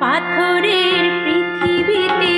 পাথরের পৃথিবীতে